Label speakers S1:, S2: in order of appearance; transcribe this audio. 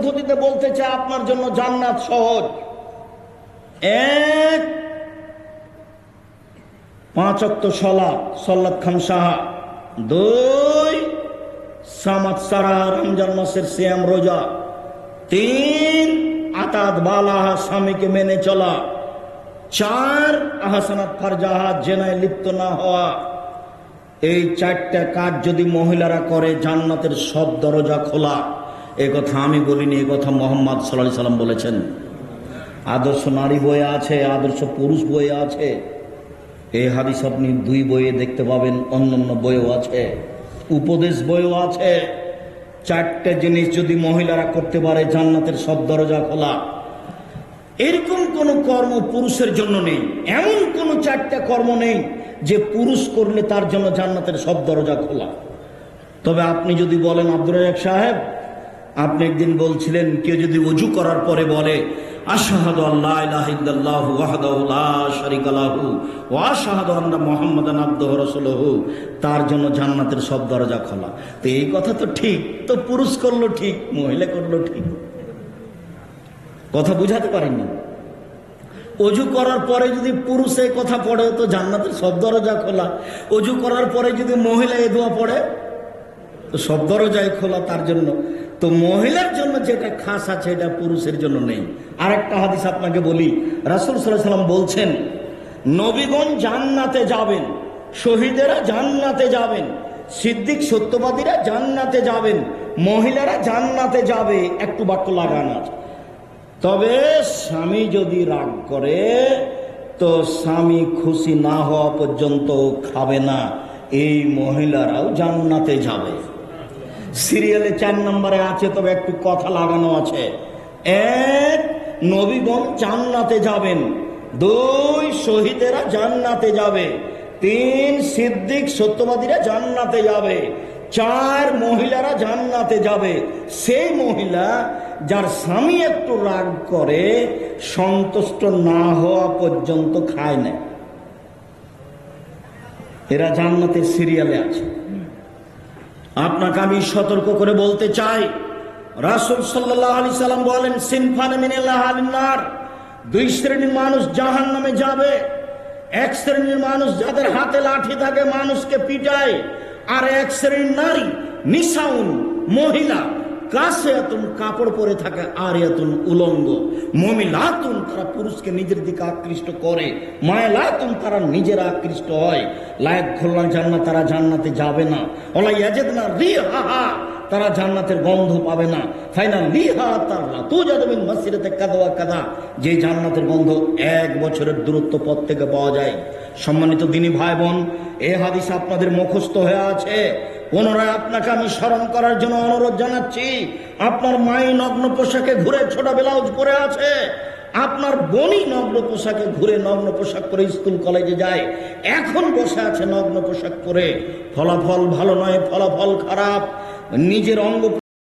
S1: পদ্ধতিতে বলতে চাই আপনার জন্য জান্নাত সহজ। এক, পাঁচ অক্ত সলাৎ সল্লাত খান সাহা। দুই সামাত সারা রমজান মাসের শ্যাম রোজা। তিন, আতাত বালাহা স্বামীকে মেনে চলা। চার, আহাসানাত ফারজাহা, জেনায় লিপ্ত না হওয়া। এই চারটা কাজ যদি মহিলারা করে, জান্নাতের সব দরজা খোলা। এ কথা আমি বলিনি, এ কথা মোহাম্মদ সাল্লাহ সাল্লাম বলেছেন। আদর্শ নারী বইয়ে আছে, আদর্শ পুরুষ বইয়ে আছে। এই হাদিস আপনি দুই বইয়ে দেখতে পাবেন, অন্যান্য বইও আছে, উপদেশ বইও আছে। চারটে জিনিস যদি মহিলারা করতে পারে, জান্নাতের সব দরজা খোলা। এরকম কোন কর্ম পুরুষের জন্য নেই, এমন কোন চারটা কর্ম নেই যে পুরুষ করলে তার জন্য জান্নাতের সব দরজা খোলা। তবে আপনি যদি বলেন, আব্দুর সাহেব আপনি একদিন বলছিলেন, কেউ যদি অজু করার পরে বলে, আশাহাদু আল্লাহ ইলাহা ইল্লাল্লাহু ওয়াহদাহু লা শারীকা লাহু তার জন্য জান্নাতের সব দরজা খোলা। তো এই কথা তো ঠিক, তো পুরুষ করল ঠিক, মহিলা করল ঠিক। কথা বুঝাতে পারেননি অজু করার পরে যদি পুরুষ এই কথা পড়ে, তো জান্নাতের সব দরজা খোলা। অজু করার পরে যদি মহিলা এ দোয়া পড়ে, তো সব দরজাই খোলা তার জন্য। তো মহিলার জন্য যেটা খাস আছে, এটা পুরুষের জন্য নেই। আর একটা হাদিস আপনাকে বলি। রাসুল সাল্লাম বলছেন, নবীগণ জান্নাতে যাবেন, শহীদেরা জান্নাতে যাবেন, সিদ্দিক সত্যবাদীরা জান্নাতে যাবেন, মহিলারা জান্নাতে যাবে। একটু বাক্য লাগানো আছে তবে স্বামী যদি রাগ করে, তো স্বামী খুশি না হওয়া পর্যন্ত খাবে না। এই মহিলারাও জান্নাতে যাবে। সিরিয়ালে চার নম্বরে আছে, তবে একটু কথা লাগানো আছে। এক নবীগণ জান্নাতে যাবেন। দুই, শহীদেরা জান্নাতে যাবে। তিন, সিদ্দিক সত্যবাদীরা জান্নাতে যাবে। চার, মহিলারা জান্নাতে যাবে। সেই মহিলা যার স্বামী একটু রাগ করে, সন্তুষ্ট না হওয়া পর্যন্ত খায় না এরা জান্নাতের সিরিয়ালে আছে। আপনাকে আমি সতর্ক করে বলতে চাই। রাসুল সাল্লাহ আলি সাল্লাম বলেন, সিনফান মিনার দুই শ্রেণির মানুষ জাহান নামে যাবে। এক শ্রেণির মানুষ যাদের হাতে লাঠি থাকে মানুষকে পিটায়। আর এক শ্রেণির নারী নিশাউন মহিলা। কাছে এতুন কাপড় পরে থাকে, আর এতুন উলঙ্গ। মমিলাতুন তারা পুরুষকে নিজের দিকে আকৃষ্ট করে, মায়লাতুন তারা নিজেরা আকৃষ্ট হয়। লায়ক খোল্লা জান্নাত, তারা জান্নাতে যাবে না। ওলা ইয়াজেদ না রি হা তারা জান্নাতের গন্ধ পাবে না। ফাইনা লিহা তার তু যাদবিন মসজিদে কাদা কাদা, যে জান্নাতের গন্ধ এক বছরের দূরত্ব পথ থেকে পাওয়া যায়। সম্মানিত দিনী ভাই বোন, এ হাদিস আপনাদের মুখস্থ হয়ে আছে। পুনরায় আপনাকে আমি স্মরণ করার জন্য অনুরোধ জানাচ্ছি, আপনার মাই নগ্ন পোশাকে ঘুরে ছোট ব্লাউজ পরে আছে, আপনার বনি নগ্ন পোশাকে ঘুরে নগ্ন পোশাক পরে স্কুল কলেজে যায়, এখন বসে আছে নগ্ন পোশাক পরে, ফলাফল ভালো নয়, ফলাফল খারাপ, নিজের অঙ্গ